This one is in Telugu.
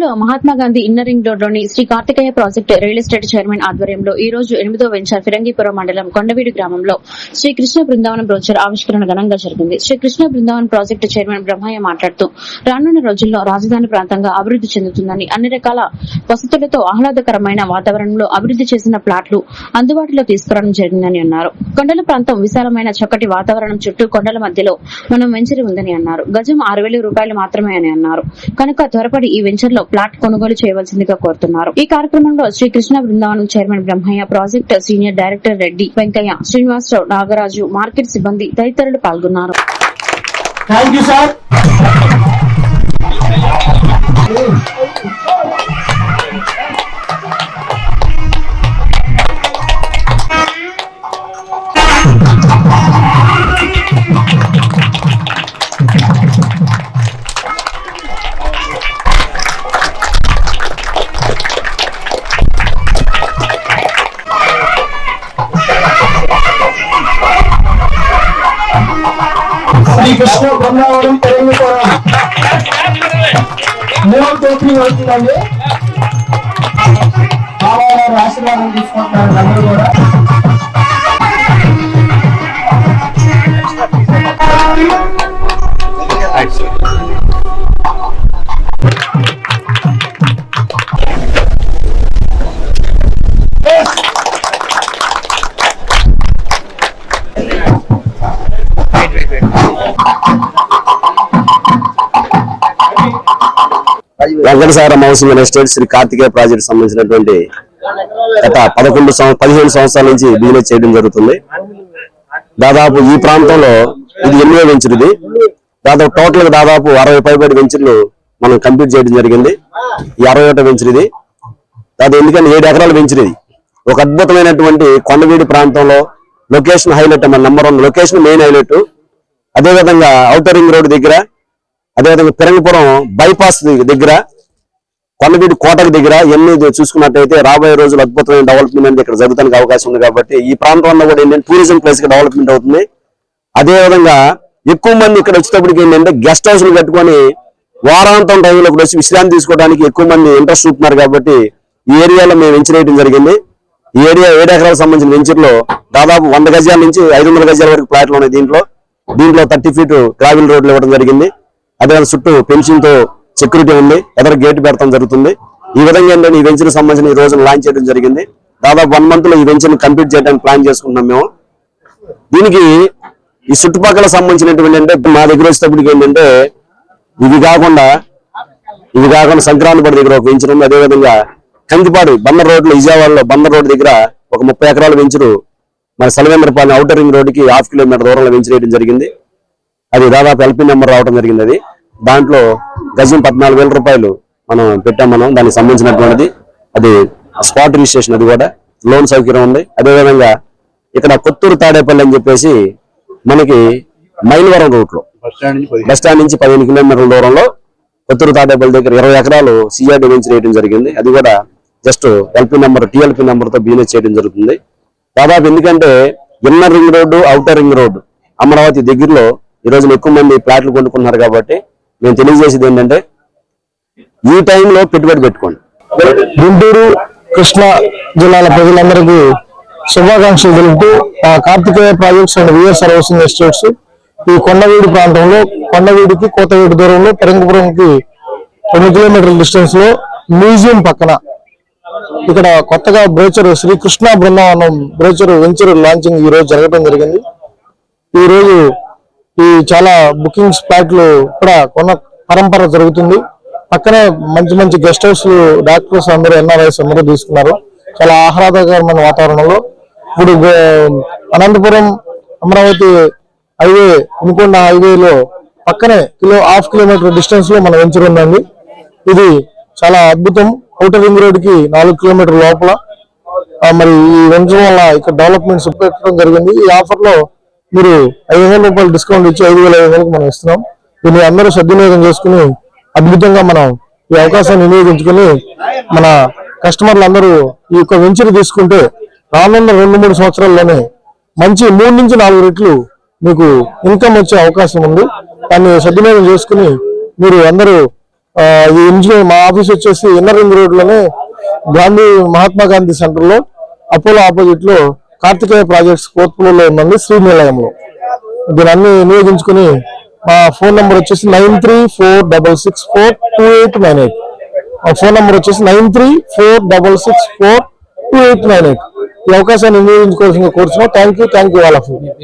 గుంటూరులో మహాత్మా గాంధీ ఇన్నర్ రింగ్ రోడ్లోని Shri Karthikeya project real estate chairman ఆధ్వర్యంలో ఈ రోజు ఎనిమిదో వెంచర్ ఫిరంగిపురం మండలం కొండవీడు గ్రామంలో శ్రీ కృష్ణ బృందావనం బ్రోచర్ ఆవిష్కరణ ఘనంగా జరిగింది. శ్రీ కృష్ణ బృందావనం ప్రాజెక్టు చైర్మన్ బ్రహ్మయ్య మాట్లాడుతూ రానున్న రోజుల్లో రాజధాని ప్రాంతంగా అభివృద్ధి చెందుతుందని అన్ని రకాల వసతులతో ఆహ్లాదకరమైన వాతావరణంలో అభివృద్ధి చేసిన ప్లాట్లు అందుబాటులో తీసుకురావడం జరిగిందని అన్నారు. కొండల ప్రాంతం విశాలమైన చక్కటి వాతావరణం చుట్టూ కొండల మధ్యలో మనం వెంచరి ఉందని అన్నారు. గజం ఆరు వేల రూపాయలు మాత్రమే అని అన్నారు. కనుక త్వరపడి ఈ వెంచర్లో ప్లాట్ కొనుగోలు చేయవలసిందిగా కోరుతున్నారు ఈ కార్యక్రమంలో Shri Krishna Brindavanam chairman Brahmaiah project senior director Reddy Venkaiah Srinivasarao Nagaraju market సిబ్బంది తదితరులు పాల్గొన్నారు Thank you, sir. Krishna Brindavanam పెరుగుకోవడం మూడు ఓపెనింగ్ అవుతుందండి ఆశీర్వాదం తీసుకుంటున్నారు అందరూ కూడా. Venkatasaram housing estate Shri Karthikeya project సంబంధించినటువంటి గత పదకొండు పదిహేను సంవత్సరాల నుంచి బిజినెస్ చేయడం జరుగుతుంది. దాదాపు ఈ ప్రాంతంలో ఇది ఎనిమిదో వెంచర్ ఇది. దాదాపు టోటల్గా దాదాపు అరవై పైబడి వెంచర్లు మనం కంప్లీట్ చేయడం జరిగింది. ఈ అరవై ఒకటో వెంచర్ ఇది. దాదాపు ఎందుకంటే ఏడు ఎకరాల వెంచర్ ఇది. ఒక అద్భుతమైనటువంటి కొండవీడి ప్రాంతంలో లొకేషన్ హైలైట్ మన number one location main highlight అదేవిధంగా ఔటర్ రింగ్ రోడ్ దగ్గర అదేవిధంగా పిరంగపురం బైపాస్ దగ్గర కొండవీడి కోటకు దగ్గర ఎన్ని చూసుకున్నట్టయితే రాబోయే రోజులు అద్భుతమైన డెవలప్మెంట్ అనేది ఇక్కడ జరుగుతానికి అవకాశం ఉంది కాబట్టి ఈ ప్రాంతంలో కూడా ఏంటంటే టూరిజం ప్లేస్గా డెవలప్మెంట్ అవుతుంది. అదే విధంగా ఎక్కువ మంది ఇక్కడ వచ్చేటప్పటికి ఏంటంటే గెస్ట్ హౌస్ కట్టుకొని వారాంతం టైంలో ఇక్కడ వచ్చి విశ్రాంతి తీసుకోవడానికి ఎక్కువ మంది ఇంట్రెస్ట్ చూపుతున్నారు కాబట్టి ఈ ఏరియాలో మేము వెంచర్ వేయడం జరిగింది. ఈ ఏరియా ఏడు ఎకరాలకు సంబంధించిన వెంచర్లో దాదాపు వంద గజాల నుంచి ఐదు వందల గజాల వరకు ప్లాట్లు ఉన్నాయి దీంట్లో. దీంట్లో థర్టీ ఫీట్ గ్రావిల్ రోడ్లు ఇవ్వడం జరిగింది. అదే చుట్టూ పెన్షన్తో సెక్యూరిటీ ఉంది ఎదర గేట్ పెడతాం జరుగుతుంది. ఈ విధంగా ఏంటంటే ఈ వెంచర్ సంబంధించిన ఈ రోజు లాంచ్ చేయడం జరిగింది. దాదాపు వన్ మంత్లో ఈ వెంచర్ కంప్లీట్ చేయడానికి ప్లాన్ చేసుకున్నాం మేము. దీనికి ఈ చుట్టుపక్కల సంబంధించినటువంటి అంటే మా దగ్గర వచ్చేటప్పటికి ఏంటంటే ఇవి కాకుండా ఇవి కాకుండా సంక్రాంతిపడి దగ్గర ఒక వెంచర్ ఉంది అదేవిధంగా కందిపాడు బందర్ రోడ్లో విజయవాడలో బందర్ రోడ్ దగ్గర ఒక ముప్పై ఎకరాల వెంచరు మన సలవేంద్రపాలెం ఔటర్ రింగ్ రోడ్కి హాఫ్ కిలోమీటర్ దూరంలో వెంచర్ వేయడం జరిగింది. అది దాదాపు ఎల్పీ నెంబర్ రావడం జరిగింది అది. దాంట్లో గజం పద్నాలుగు వేల రూపాయలు మనం పెట్టాం మనం దానికి సంబంధించినటువంటిది. అది స్పాట్ రిజిస్ట్రేషన్ అది కూడా. లోన్ సౌకర్యం ఉంది. అదేవిధంగా ఇక్కడ కొత్తూరు తాడేపల్లి అని చెప్పేసి మనకి మైలవరం రూట్లో బస్ స్టాండ్ నుంచి పదిహేను కిలోమీటర్ల దూరంలో కొత్తూరు తాడేపల్లి దగ్గర ఇరవై ఎకరాలు సిఆర్డి వెంచర్ వేయడం జరిగింది. అది కూడా జస్ట్ ఎల్పీ నెంబర్ టిఎల్పీ నెంబర్తో బిజినెస్ చేయడం జరుగుతుంది. దాదాపు ఎందుకంటే inner ring road outer ring road Amaravati దగ్గరలో ఈ రోజున ఎక్కువ మంది ప్లాట్లు కొనుక్కున్నారు కాబట్టి మేము తెలియజేసేది ఏంటంటే ఈ టైంలో పెట్టుబడి పెట్టుకోండి. గుంటూరు కృష్ణా జిల్లాల ప్రజలందరికీ శుభాకాంక్షలు తెలుపుతూ ఆ Karthikeya projects and VSR housing estates ఈ కొండవీడి ప్రాంతంలో కొండవీడికి కోతవీడి దూరంలో పెరంగపురంకి రెండు కిలోమీటర్ల డిస్టెన్స్లో మ్యూజియం పక్కన. ఇక్కడ కొత్తగా brochure Srikrishna Brindavanam brochure venture launching ఈ రోజు జరగడం జరిగింది. ఈ రోజు ఈ చాలా బుకింగ్స్ ప్లాట్లు కూడా కొన్న పరంపర జరుగుతుంది. పక్కనే మంచి మంచి గెస్ట్ హౌస్ డాక్టర్స్ అందరూ ఎన్ఆర్ఐస్ అందరూ తీసుకున్నారు. చాలా ఆహ్లాదకరమైన వాతావరణంలో. ఇప్పుడు అనంతపురం అమరావతి హైవే వినుకొండ హైవేలో పక్కనే కిలో హాఫ్ కిలోమీటర్ డిస్టెన్స్లో మన వెంచర్ ఉందండి. ఇది చాలా అద్భుతం. ఔటర్ రింగ్ రోడ్కి నాలుగు కిలోమీటర్ లోపల. మరి ఈ వెంచర్ వల్ల ఇక్కడ డెవలప్మెంట్స్ పెట్టడం జరిగింది. ఈ ఆఫర్లో మీరు ఐదు వందల రూపాయలు డిస్కౌంట్ ఇచ్చి ఐదు వేల ఐదు వందలకు మనం ఇస్తున్నాం. దీన్ని అందరూ సద్వినియోగం చేసుకుని అద్భుతంగా మనం ఈ అవకాశాన్ని వినియోగించుకుని మన కస్టమర్లు అందరూ ఈ యొక్క వెంచర్ తీసుకుంటే రానున్న రెండు మూడు సంవత్సరాల్లోనే మంచి మూడు నుంచి నాలుగు రెట్లు మీకు ఇన్కమ్ వచ్చే అవకాశం ఉంది. దాన్ని సద్వినియోగం చేసుకుని మీరు అందరూ ఈ ఇంజనీర్ మా ఆఫీస్ వచ్చేసి ఇన్నర్ రింగ్ రోడ్లోనే గాంధీ మహాత్మా గాంధీ సెంటర్లో అపోలో ఆపోజిట్లో కార్తికేయ ప్రాజెక్ట్స్ ఫోర్త్ ఉందండి శ్రీనిలయంలో దీని అన్ని వినియోగించుకుని మా ఫోన్ నంబర్ వచ్చేసి nine three four double six four two eight nine eight. మా ఫోన్ నంబర్ వచ్చేసి nine three four double six four two eight nine eight. ఈ అవకాశాన్ని వినియోగించుకోవాల్సిన కోరుతున్నాం thank you thank you all of you.